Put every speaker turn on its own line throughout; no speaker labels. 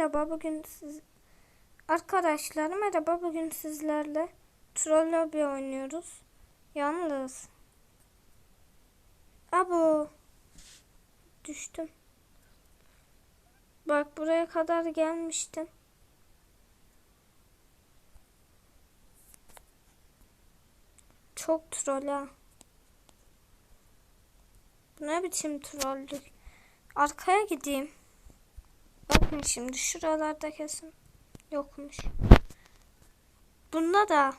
Merhaba bugün siz arkadaşlar merhaba bugün sizlerle troll lobby oynuyoruz. Yalnız Abo düştüm. Bak buraya kadar gelmiştim. Çok troll ha. Bu ne biçim trollük? Arkaya gideyim. Şimdi şuralarda kesin yokmuş. Bunda da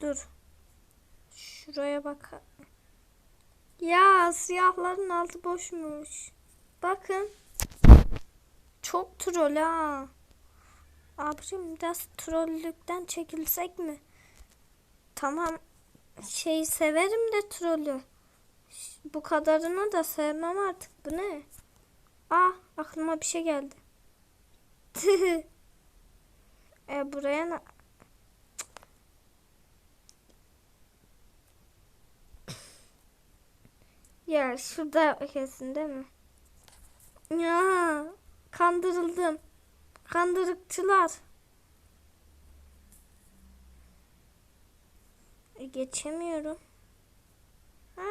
dur. Şuraya bak. Ya siyahların altı boşmuş. Bakın. Çok troll ha. Abicim biraz trollükten çekilsek mi? Tamam. Şey severim de trollü. Bu kadarını da sevmem artık. Bu ne? Ah aklıma bir şey geldi. e buraya ne? Ya şurada kesin değil mi? Ya kandırıldım. Kandırıkçılar. E, geçemiyorum. Ha,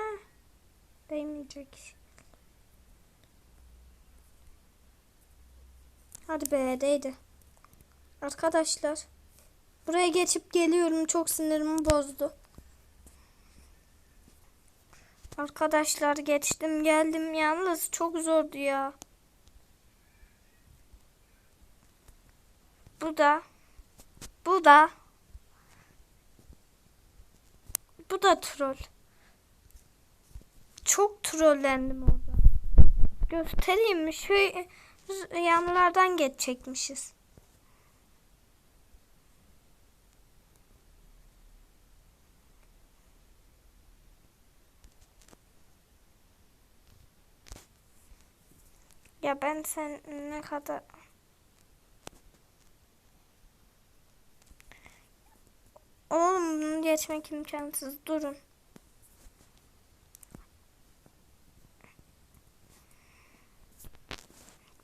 değmeyecek. Hadi be değdi. Arkadaşlar. Buraya geçip geliyorum. Çok sinirimi bozdu. Arkadaşlar geçtim geldim yalnız çok zordu ya. Bu da. Bu da. Bu da troll. Çok trollendim orada. Göstereyim mi? Şu yanlardan geçecekmişiz. Ya ben sen ne kadar Oğlum bunu geçmek imkansız. Durun.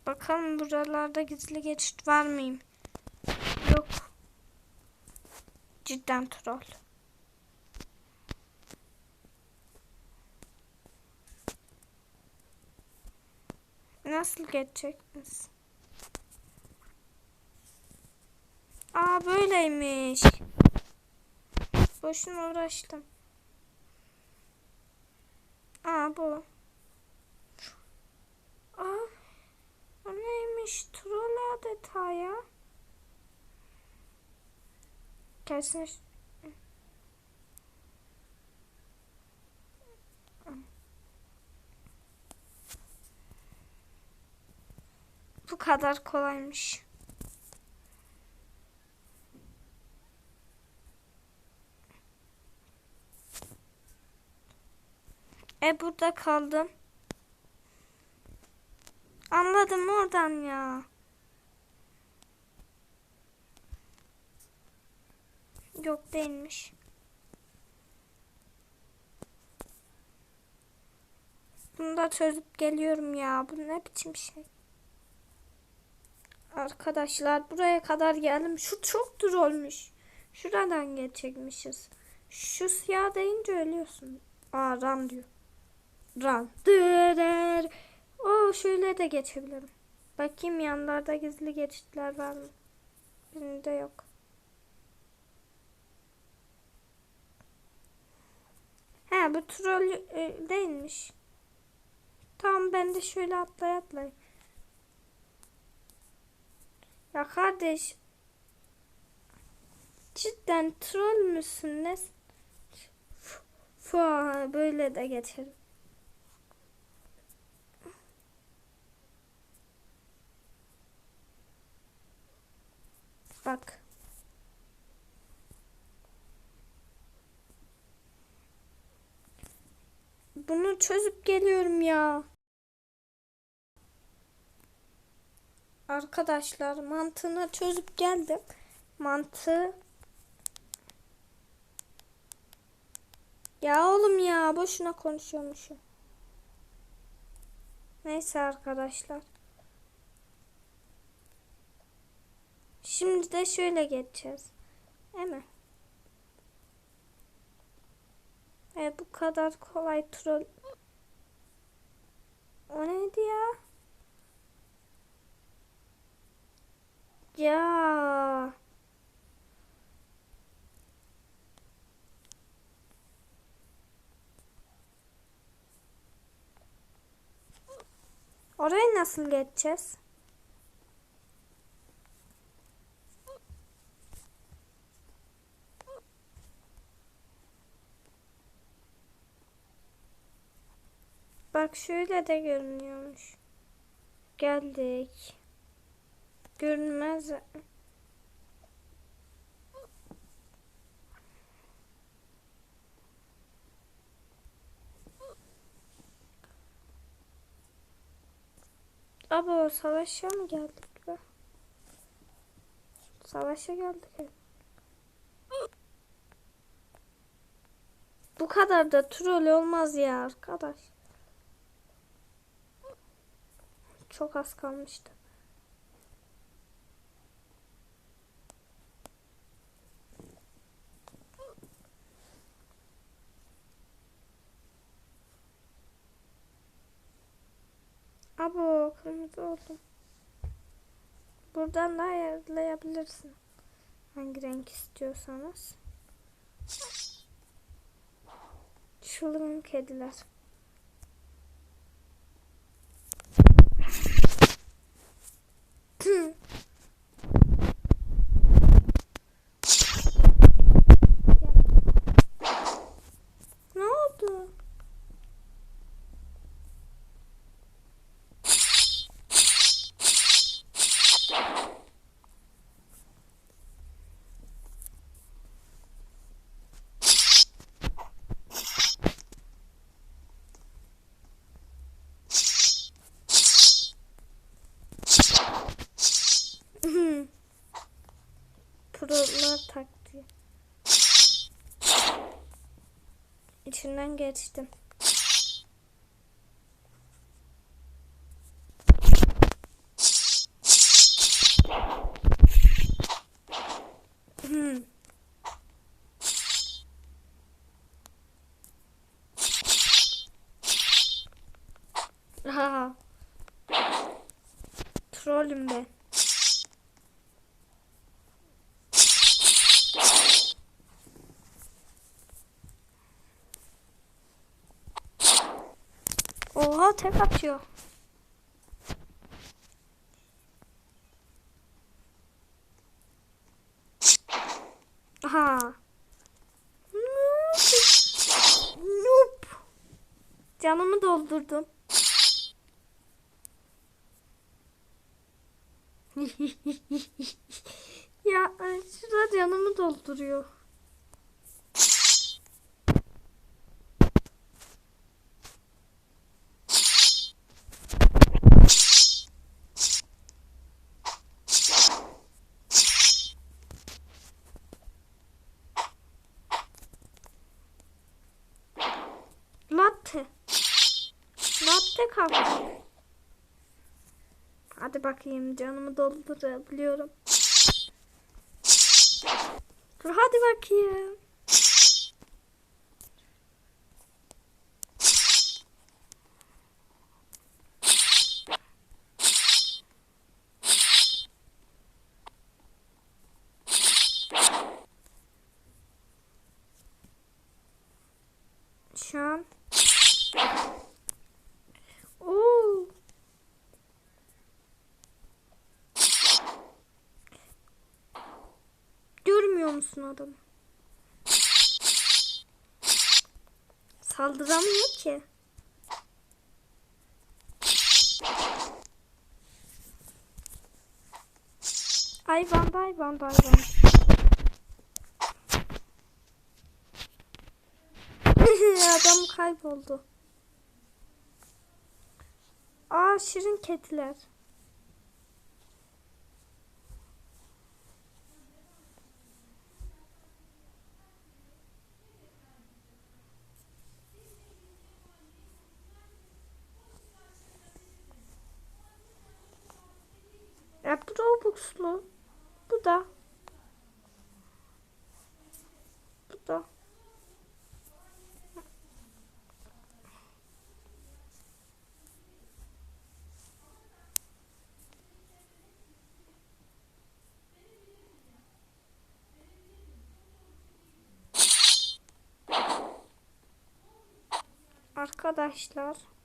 Bakalım buralarda gizli geçit var mıyım? Yok. Cidden troll. Nasıl geçeceksiniz? Aa böyleymiş. Boşuna uğraştım. Aa bu. Aa, o neymiş? Troll adeta ya. Kesin Bu kadar kolaymış. E burada kaldım. Anladım oradan ya. Yok değilmiş. Bunu da çözüp geliyorum ya. Bu ne biçim şey? Arkadaşlar buraya kadar geldim. Şu çok dur olmuş. Şuradan geçecekmişiz. Şu siyah deyince ölüyorsun. Aa ram diyor. Ram. Dırır. O şöyle de geçebilirim. Bakayım yanlarda gizli geçitler var mı? Birinde yok. He bu troll e, değilmiş. Tamam ben de şöyle atlay atlay. Ya kardeş. Cidden troll müsün ne? Fa böyle de geçelim. Bak. Bunu çözüp geliyorum ya. Arkadaşlar mantığını çözüp geldim. Mantığı Ya oğlum ya boşuna konuşuyormuşum. Neyse arkadaşlar. Şimdi de şöyle geçeceğiz. Değil mi? E, bu kadar kolay troll. O neydi ya? Ya. Oraya nasıl geçeceğiz? Bak şöyle de görünüyormuş. Geldik. Görünmez. Abo savaşa mı geldik be? Savaşa geldik. Bu kadar da troll olmaz ya arkadaş. Çok az kalmıştı. Abo kırmızı oldu. Buradan da ayarlayabilirsin. Hangi renk istiyorsanız. Çılgın kediler. ne oldu? Prolar taktiği. İçinden geçtim. Hmm. Ha. Trollüm ben. Oha tek atıyor. Aha. Noob. Canımı doldurdum. ya şurada canımı dolduruyor. Latte. Latte kalmış. Hadi bakayım canımı doldurabiliyorum. Dur hadi bakayım. Şu an. Musun adamı? Saldıramıyor ki. Ay banda ay banda ay banda. Adam kayboldu. Aa şirin kediler. Bu Robux'lu. Bu Bu da. Bu da. Arkadaşlar.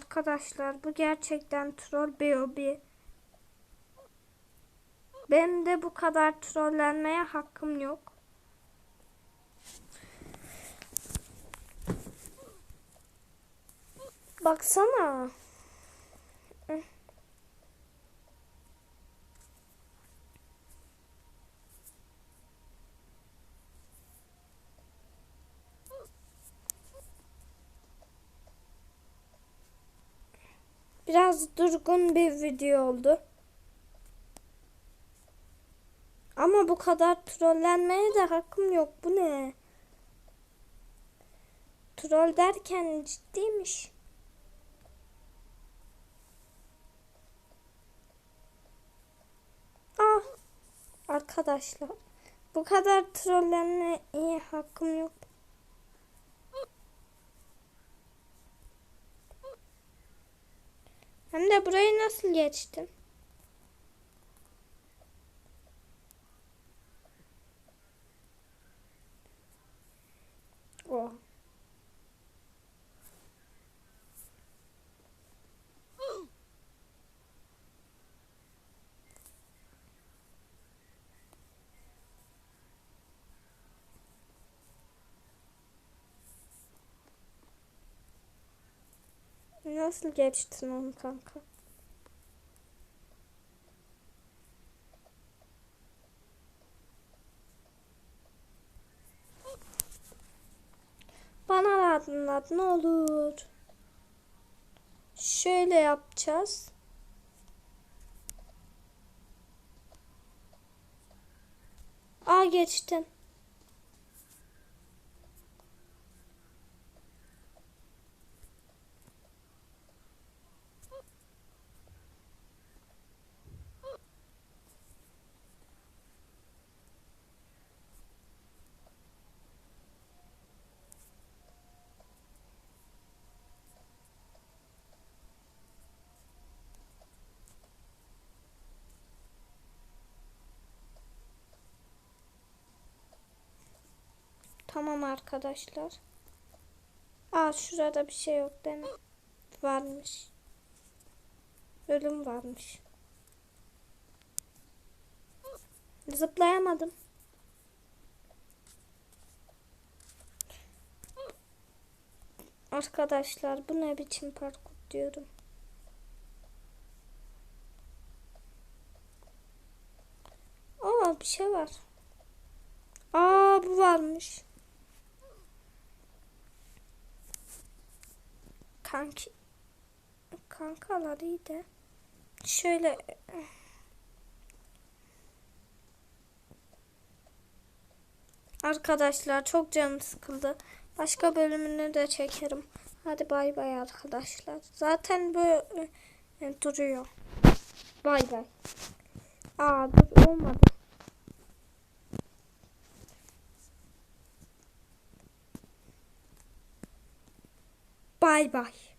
Arkadaşlar bu gerçekten troll bir hobi. Benim de bu kadar trollenmeye hakkım yok. Baksana. Biraz durgun bir video oldu. Ama bu kadar trollenmeye de hakkım yok. Bu ne? Troll derken ciddiymiş. Ah arkadaşlar bu kadar trollenmeye hakkım yok. De burayı nasıl geçtim? Nasıl geçtin onu kanka? Bana da anlat ne olur. Şöyle yapacağız. Aa geçtin. Tamam arkadaşlar. Aa şurada bir şey yok değil mi? Varmış. Ölüm varmış. Zıplayamadım. Arkadaşlar bu ne biçim parkur diyorum. Aa bir şey var. Aa bu varmış. Kanki kankalar iyi de şöyle Arkadaşlar çok canım sıkıldı. Başka bölümünü de çekerim. Hadi bay bay arkadaşlar. Zaten böyle e, duruyor. Bay bay. Aa dur olmadı. Bay bay.